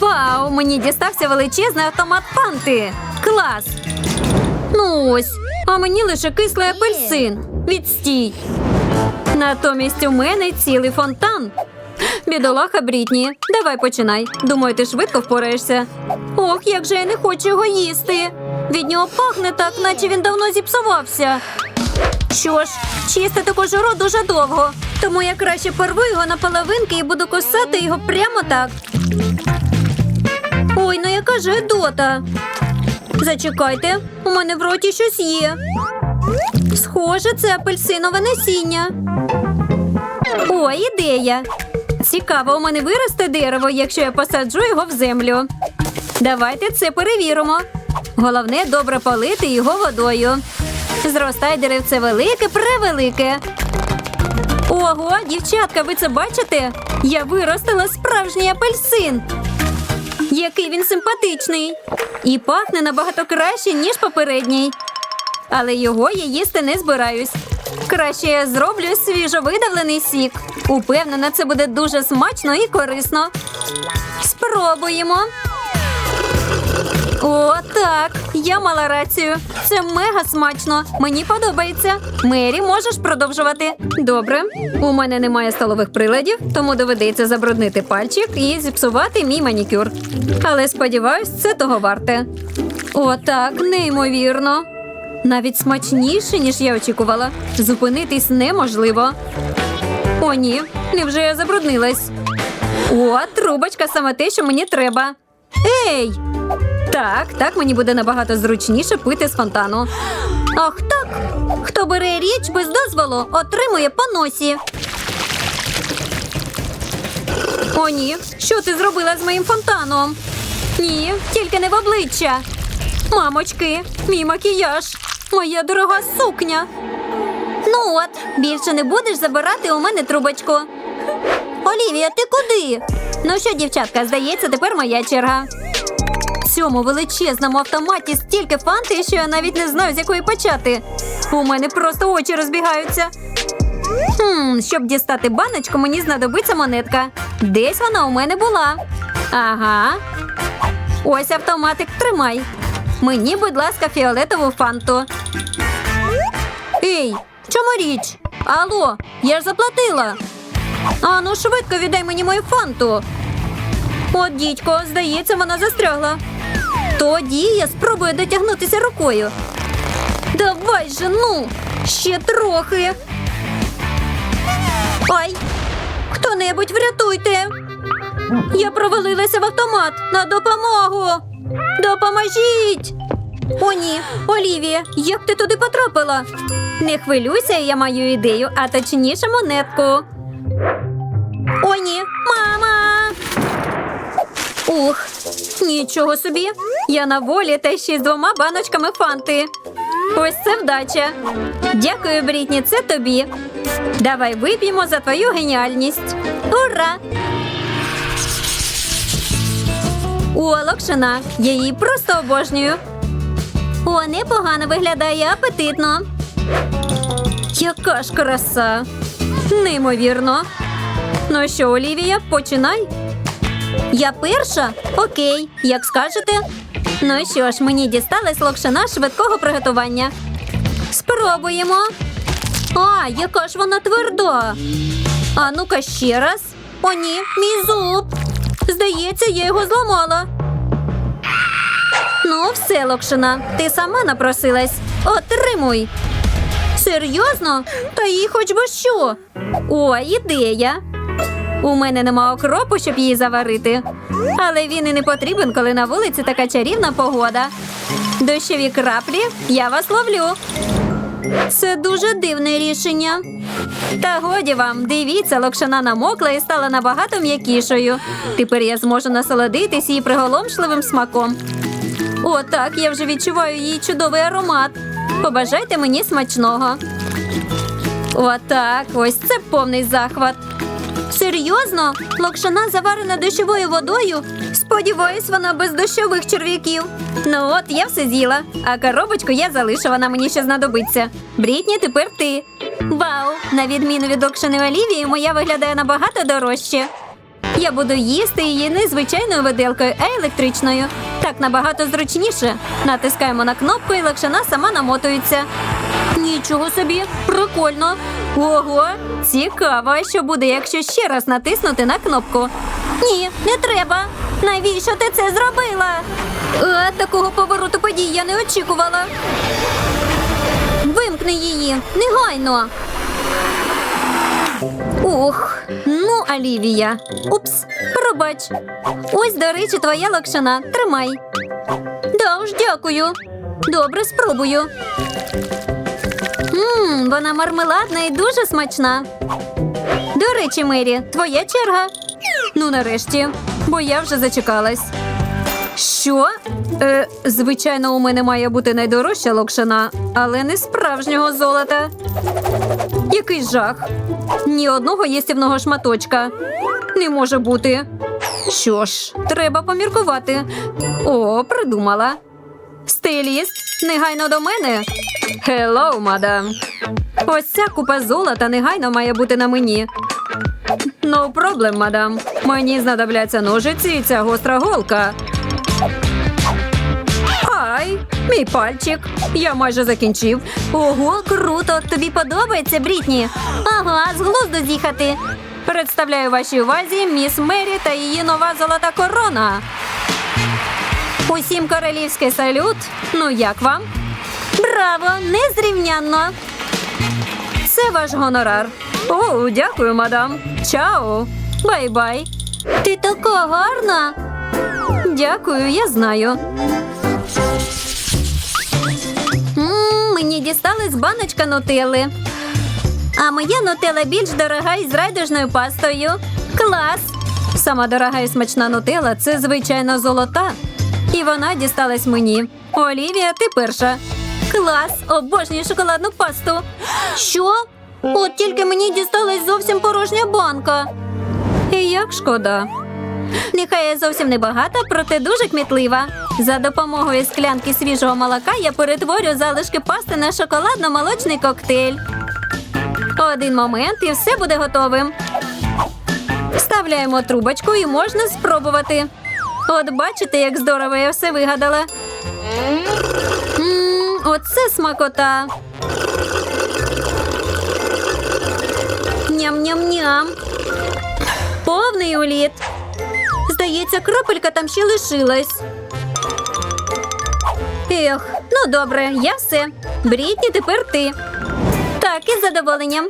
Вау, мені дістався величезний автомат фанти. Клас! Ну ось, а мені лише кислий апельсин. Відстій. Натомість у мене цілий фонтан. Бідолаха Брітні, давай починай. Думаю, ти швидко впораєшся. Ох, як же я не хочу його їсти. Від нього пахне так, наче він давно зіпсувався. Що ж, чистити кожуру дуже довго, тому я краще порву його на половинки і буду кусати його прямо так. Ой, ну яка ж гидота. Зачекайте, у мене в роті щось є. Схоже, це апельсинове насіння. О, ідея. Цікаво, у мене виросте дерево, якщо я посаджу його в землю. Давайте це перевіримо. Головне добре полити його водою. Зростає деревце велике, превелике. Ого, дівчатка, ви це бачите? Я виростила справжній апельсин. Який він симпатичний. І пахне набагато краще, ніж попередній. Але його я їсти не збираюсь. Краще я зроблю свіжовидавлений сік. Упевнена, це буде дуже смачно і корисно. Спробуємо. О, так. Я мала рацію. Це мега смачно. Мені подобається. Мері, можеш продовжувати. Добре. У мене немає столових приладів, тому доведеться забруднити пальчик і зіпсувати мій манікюр. Але сподіваюсь, це того варте. О, так, неймовірно. Навіть смачніше, ніж я очікувала. Зупинитись неможливо. О, ні, невже я забруднилась? О, трубочка саме те, що мені треба. Ей! Так, так мені буде набагато зручніше пити з фонтану. Ах так. Хто бере річ без дозволу, отримує по носі. О, ні. Що ти зробила з моїм фонтаном? Ні, тільки не в обличчя. Мамочки, мій макіяж, моя дорога сукня. Ну от, більше не будеш забирати у мене трубочку. Олівія, ти куди? Ну що, дівчатка, здається, тепер моя черга. Цьому величезному автоматі стільки фанти, що я навіть не знаю, з якої почати. У мене просто очі розбігаються. Хм, щоб дістати баночку, мені знадобиться монетка. Десь вона у мене була. Ага. Ось автоматик тримай. Мені, будь ласка, фіолетову фанту. Ей, чому річ? Алло, я ж заплатила. А ну швидко віддай мені мою фанту. От, дідько, здається, вона застрягла. Тоді я спробую дотягнутися рукою. Давай же, ну, ще трохи. Ай! Хто-небудь врятуйте! Я провалилася в автомат на допомогу. Допоможіть! О, ні, Олівія, як ти туди потрапила? Не хвилюйся, я маю ідею, а точніше монетку. О, ні, мама! Ух, нічого собі. Я на волі та ще з двома баночками фанти. Ось це вдача. Дякую, Брітні, це тобі. Давай вип'ємо за твою геніальність. Ура! О, локшина. Я її просто обожнюю. О, непогано виглядає апетитно. Яка ж краса. Неймовірно. Ну що, Олівія, починай. Я перша? Окей, як скажете. Ну що ж, мені дісталась локшина швидкого приготування. Спробуємо. А, яка ж вона тверда. А ну-ка ще раз. О, ні, мій зуб. Здається, я його зламала. Ну, все, Локшина, ти сама напросилась. Отримуй. Серйозно? Та їй хоч би що. О, ідея. У мене нема окропу, щоб її заварити. Але він і не потрібен, коли на вулиці така чарівна погода. Дощові краплі, я вас ловлю. Це дуже дивне рішення. Та годі вам, дивіться, локшина намокла і стала набагато м'якішою. Тепер я зможу насолодитись її приголомшливим смаком. О, так, я вже відчуваю її чудовий аромат. Побажайте мені смачного. Отак, ось це повний захват. Серйозно? Локшина заварена дощовою водою? Сподіваюсь, вона без дощових черв'яків. Ну от, я все з'їла, а коробочку я залишу, вона мені ще знадобиться. Брітні, тепер ти. Вау! На відміну від локшини Олівії, моя виглядає набагато дорожче. Я буду їсти її не звичайною виделкою, а електричною. Так набагато зручніше. Натискаємо на кнопку і лакшина сама намотується. Нічого собі, прикольно. Ого, цікаво, що буде, якщо ще раз натиснути на кнопку. Ні, не треба. Навіщо ти це зробила? А, такого повороту подій я не очікувала. Вимкни її, негайно. Ух, ну, Олівія. Упс, пробач. Ось, до речі, твоя лакшина. Тримай. Да уж, дякую. Добре, спробую. Ммм, вона мармеладна і дуже смачна. До речі, Мері, твоя черга. Ну, нарешті, бо я вже зачекалась. Що? Е, звичайно, у мене має бути найдорожча локшина, але не справжнього золота. Який жах. Ні одного їстівного шматочка. Не може бути. Що ж, треба поміркувати. О, придумала. Стиліст, негайно до мене. Хеллоу, мадам. Ось ця купа золота негайно має бути на мені. No problem, мадам. Мені знадобляться ножиці і ця гостра голка. Ай, мій пальчик. Я майже закінчив. Ого, круто! Тобі подобається, Брітні? Ага, з глузду з'їхати. Представляю вашій увазі міс Мері та її нова золота корона. Усім королівський салют. Ну як вам? Браво! Незрівнянно! Це ваш гонорар. О, дякую, мадам. Чао. Бай-бай. Ти така гарна. Дякую, я знаю. М, Мені дісталась баночка нутели. А моя нутела більш дорога із райдужною пастою. Клас! Сама дорога і смачна нутела це звичайно золота. І вона дісталась мені. Олівія, ти перша. Клас! Обожнюю шоколадну пасту. Що? От тільки мені дісталась зовсім порожня банка. І як шкода. Нехай я зовсім не багата, проте дуже кмітлива. За допомогою склянки свіжого молока я перетворю залишки пасти на шоколадно-молочний коктейль. Один момент і все буде готовим. Вставляємо трубочку і можна спробувати. От бачите, як здорово я все вигадала. Оце смакота. Ням-ням-ням. Повний уліт. Здається, крапелька там ще лишилась. Ех, ну добре, я все. Брітні, тепер ти. Так, із задоволенням.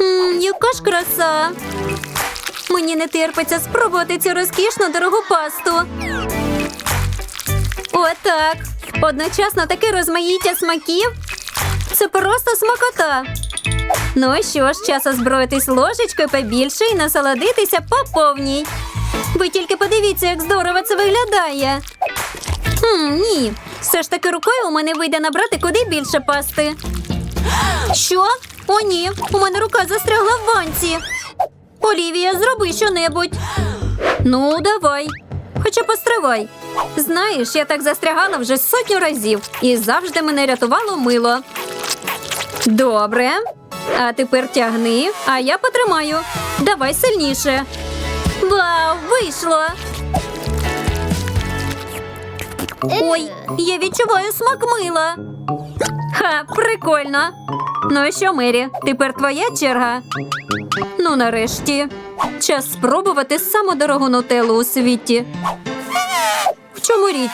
М, яка ж краса. Мені не терпиться спробувати цю розкішну дорогу пасту. Отак. Одночасно таке розмаїття смаків. Це просто смакота. Ну що ж, час озброїтись ложечкою побільше і насолодитися по повній. Ви тільки подивіться, як здорово це виглядає. Хм, ні. Все ж таки рукою у мене вийде набрати куди більше пасти. Що? О, ні, у мене рука застрягла в банці. Олівія, зроби щонебудь. Ну, давай. Хоча постривай. Знаєш, я так застрягала вже сотню разів і завжди мене рятувало мило. Добре. А тепер тягни, а я потримаю. Давай сильніше. Вау, вийшло. Ой, я відчуваю смак мила. Ха, прикольно. Ну що, Мері, тепер твоя черга. Ну, нарешті. Час спробувати саму дорогу нутеллу у світі. Чому річ?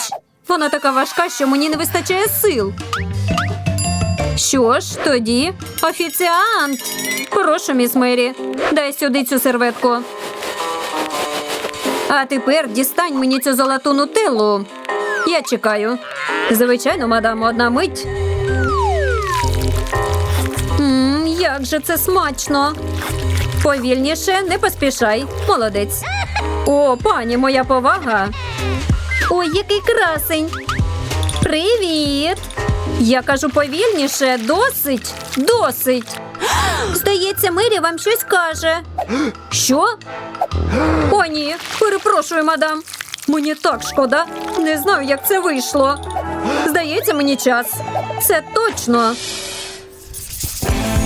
Вона така важка, що мені не вистачає сил. Що ж, тоді офіціант. Прошу, міс Мері, дай сюди цю серветку. А тепер дістань мені цю золоту нутеллу. Я чекаю. Звичайно, мадам, одна мить. Мм, як же це смачно. Повільніше, не поспішай. Молодець. О, пані, моя повага. Ой, який красень. Привіт. Я кажу повільніше, досить, досить. Здається, Мері вам щось каже. Що? О, ні, перепрошую, мадам. Мені так шкода. Не знаю, як це вийшло. Здається, мені час. Це точно.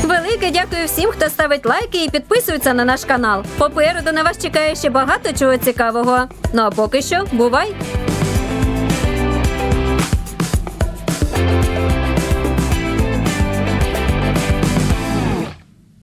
Велике дякую всім, хто ставить лайки і підписується на наш канал. Попереду на вас чекає ще багато чого цікавого. Ну а поки що, бувай!